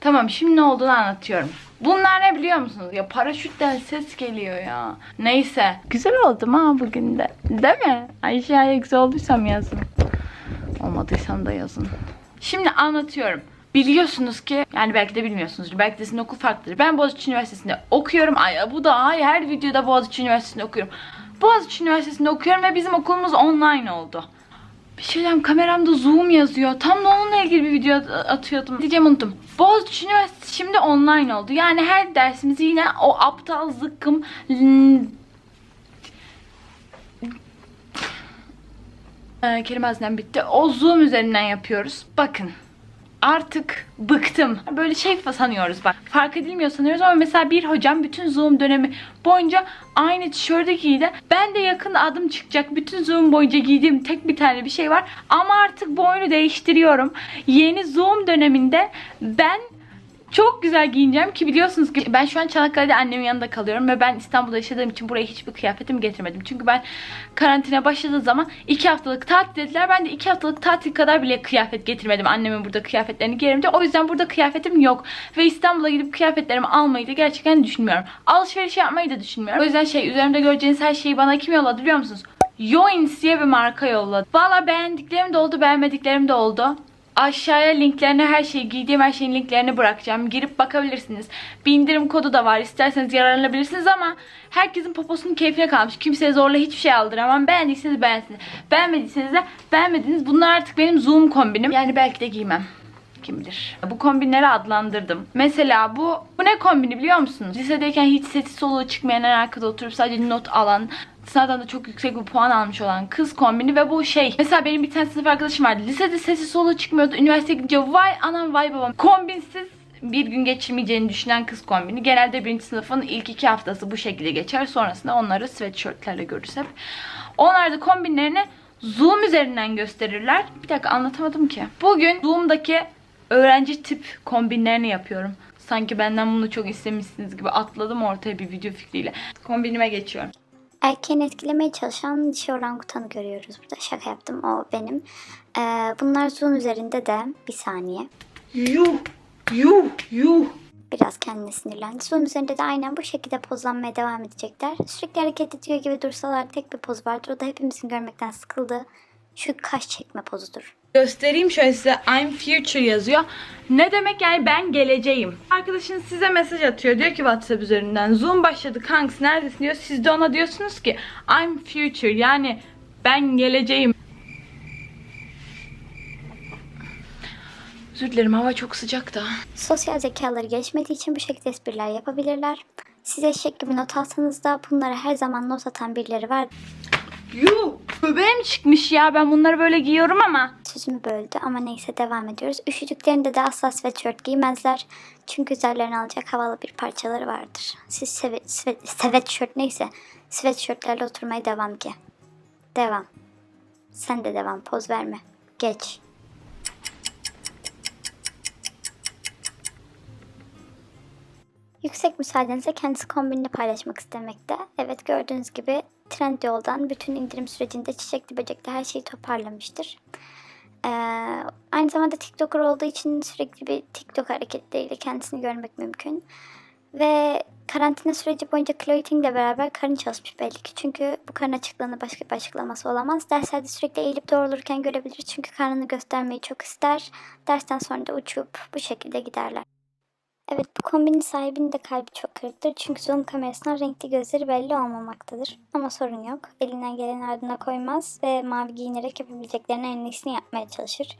Tamam şimdi ne olduğunu anlatıyorum. Bunlar ne biliyor musunuz? Ya paraşütten ses geliyor ya. Neyse. Güzel oldum ha bugün de. Değil mi? Aşağıya güzel olduysam yazın. Olmadıysam da yazın. Şimdi anlatıyorum. Biliyorsunuz ki yani belki de bilmiyorsunuzdur. Belki de sizin okul farklıdır. Ben Boğaziçi Üniversitesi'nde okuyorum. Ay bu da ay her videoda Boğaziçi Üniversitesi'nde okuyorum. Boğaziçi Üniversitesi'nde okuyorum ve bizim okulumuz online oldu. Bir şey diyeyim kameramda zoom yazıyor. Tam da onunla ilgili bir video at- atıyordum. Diyeceğim unuttum. Boğaziçi Üniversitesi şimdi online oldu. Yani her dersimizi yine o aptal zıkkım Ee, kelime hazinem bitti. O Zoom üzerinden yapıyoruz. Bakın. Artık bıktım. Böyle şey sanıyoruz bak. Fark edilmiyor sanıyoruz ama mesela bir hocam bütün Zoom dönemi boyunca aynı tişörtü giydi. Ben de yakında adım çıkacak. Bütün Zoom boyunca giydiğim tek bir tane bir şey var. Ama artık bu değiştiriyorum. Yeni Zoom döneminde ben çok güzel giyineceğim ki biliyorsunuz ki ben şu an Çanakkale'de annemin yanında kalıyorum ve ben İstanbul'da yaşadığım için buraya hiçbir kıyafetimi getirmedim. Çünkü ben karantina başladığı zaman iki haftalık tatil dediler. Ben de iki haftalık tatil kadar bile kıyafet getirmedim. Annemin burada kıyafetlerini giyerim diye. O yüzden burada kıyafetim yok. Ve İstanbul'a gidip kıyafetlerimi almayı da gerçekten düşünmüyorum. Alışveriş yapmayı da düşünmüyorum. O yüzden şey üzerimde göreceğiniz her şeyi bana kim yolladı biliyor musunuz? Yoins diye bir marka yolladı. Valla beğendiklerim de oldu, beğenmediklerim de oldu. Aşağıya linklerine her şeyi giydiğim her şeyin linklerini bırakacağım. Girip bakabilirsiniz. Bir indirim kodu da var. İsterseniz yararlanabilirsiniz ama herkesin poposunun keyfine kalmış. Kimseye zorla hiçbir şey aldıramam. Beğendiyseniz beğensiniz. Beğenmediyseniz de beğenmediniz. Bunlar artık benim Zoom kombinim. Yani belki de giymem. Kim bilir. Bu kombinleri adlandırdım. Mesela bu bu ne kombini biliyor musunuz? Lisedeyken hiç sesi soluğu çıkmayan arkada oturup sadece not alan sınavdan da çok yüksek bir puan almış olan kız kombini ve bu şey. Mesela benim bir tane sınıf arkadaşım vardı. Lisede sesi soluğu çıkmıyordu. Üniversiteye gidince vay anam vay babam. Kombinsiz bir gün geçirmeyeceğini düşünen kız kombini. Genelde birinci sınıfın ilk iki haftası bu şekilde geçer. Sonrasında onları sweatshirtlerle görürüz hep. Onlar da kombinlerini Zoom üzerinden gösterirler. Bir dakika anlatamadım ki. Bugün Zoom'daki öğrenci tip kombinlerini yapıyorum. Sanki benden bunu çok istemişsiniz gibi atladım ortaya bir video fikriyle. Kombinime geçiyorum. Erken etkilemeye çalışan dişi orangutanı görüyoruz burada. Şaka yaptım o benim. Ee, bunlar Zoom üzerinde de bir saniye. Yuh, yuh, yuh. Biraz kendine sinirlendi. Zoom üzerinde de aynen bu şekilde pozlanmaya devam edecekler. Sürekli hareket ediyor gibi dursalar tek bir poz vardır. O da hepimizin görmekten sıkıldığı şu kaş çekme pozudur. Göstereyim şöyle size I'm future yazıyor. Ne demek yani ben geleceğim. Arkadaşınız size mesaj atıyor. Diyor ki WhatsApp üzerinden Zoom başladı kanks neredesin diyor. Siz de ona diyorsunuz ki I'm future yani ben geleceğim. Özür dilerim hava çok sıcak da. Sosyal zekaları gelişmediği için bu şekilde espriler yapabilirler. Siz eşek gibi not alsanız da bunlara her zaman not atan birileri var. Yuh göbeğim çıkmış ya ben bunları böyle giyiyorum ama. Sözümü böldü ama neyse devam ediyoruz. Üşüdüklerinde de asla sweatshirt giymezler. Çünkü üzerlerine alacak havalı bir parçaları vardır. Siz swe- swe- sweatshirt neyse sweatshirtlerle oturmaya devam ki. Devam. Sen de devam poz verme. Geç. Yüksek müsaadenizle kendisi kombinini paylaşmak istemekte. Evet gördüğünüz gibi Trendyol'dan bütün indirim sürecinde çiçekli böcekli her şeyi toparlamıştır. Aynı zamanda TikToker olduğu için sürekli bir TikTok hareketleriyle kendisini görmek mümkün. Ve karantina süreci boyunca Chloe Ting ile beraber karın çalışmış belli ki. Çünkü bu karın açıklığını başka bir açıklaması olamaz. Derslerde sürekli eğilip doğrulurken görebiliriz. Çünkü karnını göstermeyi çok ister. Dersten sonra da uçup bu şekilde giderler. Evet bu kombinin sahibinin de kalbi çok kırıktır. Çünkü zoom kamerasından renkli gözleri belli olmamaktadır. Ama sorun yok. Elinden gelen ardına koymaz ve mavi giyinerek yapabileceklerinin en iyisini yapmaya çalışır.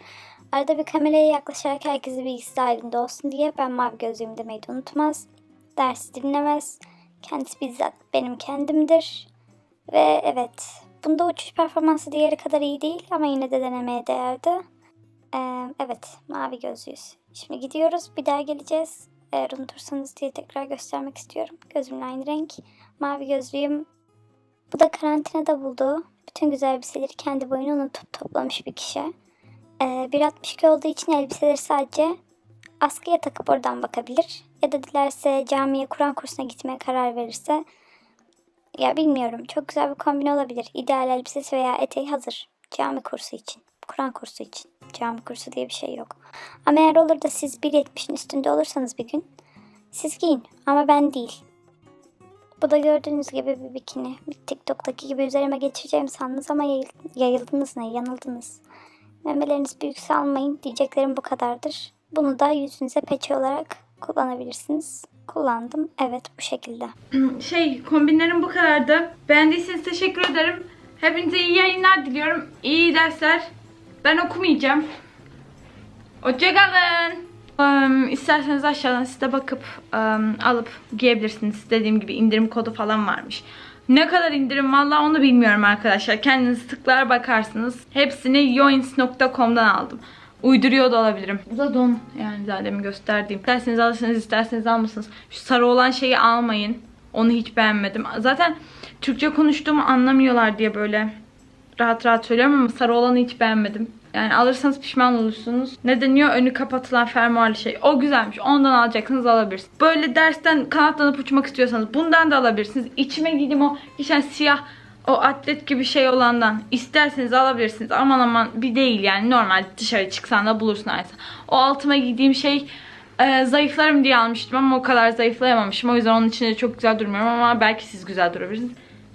Arada bir kameraya yaklaşarak herkesi bilgisi halinde olsun diye ben mavi gözlüğüm demeyi de unutmaz. Dersi dinlemez. Kendisi bizzat benim kendimdir. Ve evet bunda uçuş performansı diğeri kadar iyi değil ama yine de denemeye değerdi. Ee, evet mavi gözlüyüz. Şimdi gidiyoruz bir daha geleceğiz. Eğer unutursanız diye tekrar göstermek istiyorum. Gözümle aynı renk. Mavi gözlüğüm. Bu da karantinada bulduğu bütün güzel elbiseleri kendi boyunu unutup toplamış bir kişi. Ee, 1.62 olduğu için elbiseleri sadece askıya takıp oradan bakabilir. Ya da dilerse camiye Kur'an kursuna gitmeye karar verirse ya bilmiyorum çok güzel bir kombin olabilir. İdeal elbisesi veya eteği hazır cami kursu için. Kur'an kursu için. Cami kursu diye bir şey yok. Ama eğer olur da siz 1.70'in üstünde olursanız bir gün siz giyin ama ben değil. Bu da gördüğünüz gibi bir bikini. Bir TikTok'taki gibi üzerime geçireceğim sandınız ama yayıl- yayıldınız ne? Yanıldınız. Memeleriniz büyükse almayın. Diyeceklerim bu kadardır. Bunu da yüzünüze peçe olarak kullanabilirsiniz. Kullandım. Evet bu şekilde. Şey kombinlerim bu kadardı. Beğendiyseniz teşekkür ederim. Hepinize iyi yayınlar diliyorum. İyi dersler. Ben okumayacağım. Hoşçakalın. Um, isterseniz aşağıdan size bakıp um, alıp giyebilirsiniz. Dediğim gibi indirim kodu falan varmış. Ne kadar indirim valla onu bilmiyorum arkadaşlar. Kendiniz tıklar bakarsınız. Hepsini yoins.com'dan aldım. Uyduruyor da olabilirim. Bu da don yani daha demin gösterdiğim. İsterseniz alırsınız isterseniz almasınız. Şu sarı olan şeyi almayın. Onu hiç beğenmedim. Zaten Türkçe konuştuğumu anlamıyorlar diye böyle rahat rahat söylüyorum ama sarı olanı hiç beğenmedim. Yani alırsanız pişman olursunuz. Ne deniyor? Önü kapatılan fermuarlı şey. O güzelmiş. Ondan alacaksınız alabilirsiniz. Böyle dersten kanatlanıp uçmak istiyorsanız bundan da alabilirsiniz. İçime giydim o geçen siyah o atlet gibi şey olandan. İsterseniz alabilirsiniz. Aman aman bir değil yani. Normal dışarı çıksan da bulursun aynısı. O altıma giydiğim şey e, zayıflarım diye almıştım ama o kadar zayıflayamamışım. O yüzden onun içinde çok güzel durmuyorum ama belki siz güzel durabilirsiniz.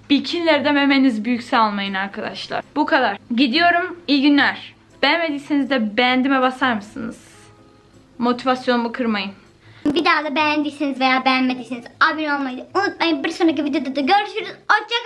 Bikinileri de memeniz büyükse almayın arkadaşlar. Bu kadar. Gidiyorum. İyi günler. Beğenmediyseniz de beğendime basar mısınız? Motivasyonumu kırmayın. Bir daha da beğendiyseniz veya beğenmediyseniz abone olmayı unutmayın. Bir sonraki videoda da görüşürüz. Hoşçakalın.